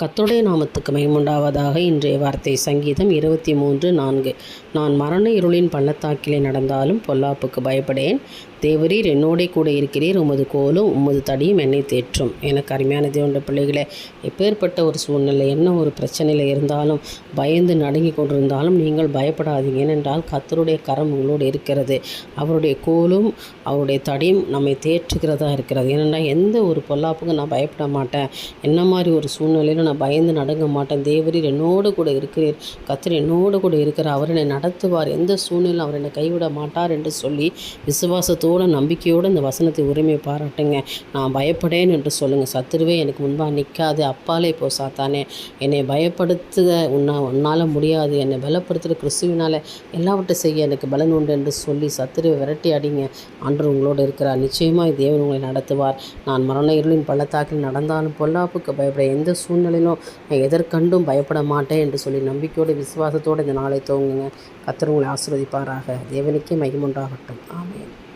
கத்துடைய நாமத்துக்கு மகிமுண்டாவதாக இன்றைய வார்த்தை சங்கீதம் இருபத்தி மூன்று நான்கு. நான் மரண இருளின் பள்ளத்தாக்கிலே நடந்தாலும் பொல்லாப்புக்கு பயப்படேன். தேவரீர் என்னோடே கூட இருக்கிறீர். உமது கோலும் உமது தடியும் என்னை தேற்றும். எனக்கு அருமையான தேவண்ட பிள்ளைகளே எப்பேற்பட்ட ஒரு சூழ்நிலை என்ன ஒரு பிரச்சனையில் இருந்தாலும் பயந்து நடுங்கி கொண்டிருந்தாலும் நீங்கள் பயப்படாதீங்க. ஏனென்றால் கத்தருடைய கரம் உங்களோடு இருக்கிறது. அவருடைய கோலும் அவருடைய தடியும் நம்மை தேற்றுகிறதா இருக்கிறது. ஏனென்றால் எந்த ஒரு பொல்லாப்புக்கும் நான் பயப்பட மாட்டேன். என்ன மாதிரி ஒரு சூழ்நிலையிலும் நான் பயந்து நடுங்க மாட்டேன். தேவரீர் என்னோடு கூட இருக்கிறீர். கர்த்தர் என்னோடு கூட இருக்கிறார். அவர் என்னை நடத்துவார். எந்த சூழ்நிலையும் அவர் என்னை கைவிட மாட்டார் என்று சொல்லி விசுவாசத்தோடு நம்பிக்கையோடு இந்த வசனத்தை உரிமை பாராட்டுங்க. நான் பயப்படேன் என்று சொல்லுங்கள் சத்துருவே எனக்கு முன்பாக நிற்காது அப்பாலே போ சாத்தானே. என்னை பயப்படுத்துக. உன்னா உன்னால் முடியாது. என்னை பலப்படுத்துகிற கிறிஸ்துவினால் எல்லாவற்றை செய்ய எனக்கு பலன் உண்டு என்று சொல்லி சத்துருவை விரட்டி அடிங்க. ஆண்டவர் உங்களோடு இருக்கிறார். நிச்சயமாக தேவன் உங்களை நடத்துவார். நான் மரண இருளின் பள்ளத்தாக்கில் நடந்தாலும் பொல்லாப்புக்கு பயப்பட எந்த சூழ்நிலையிலும் நான் எதற்கண்டும் பயப்பட மாட்டேன் என்று சொல்லி நம்பிக்கையோடு விசுவாசத்தோடு இந்த நாளை துவங்குங்க. கத்தர் உங்களை ஆசிர்வதிப்பாராக. தேவனுக்கே மகிமுண்டாகட்டும் ஆமேன்.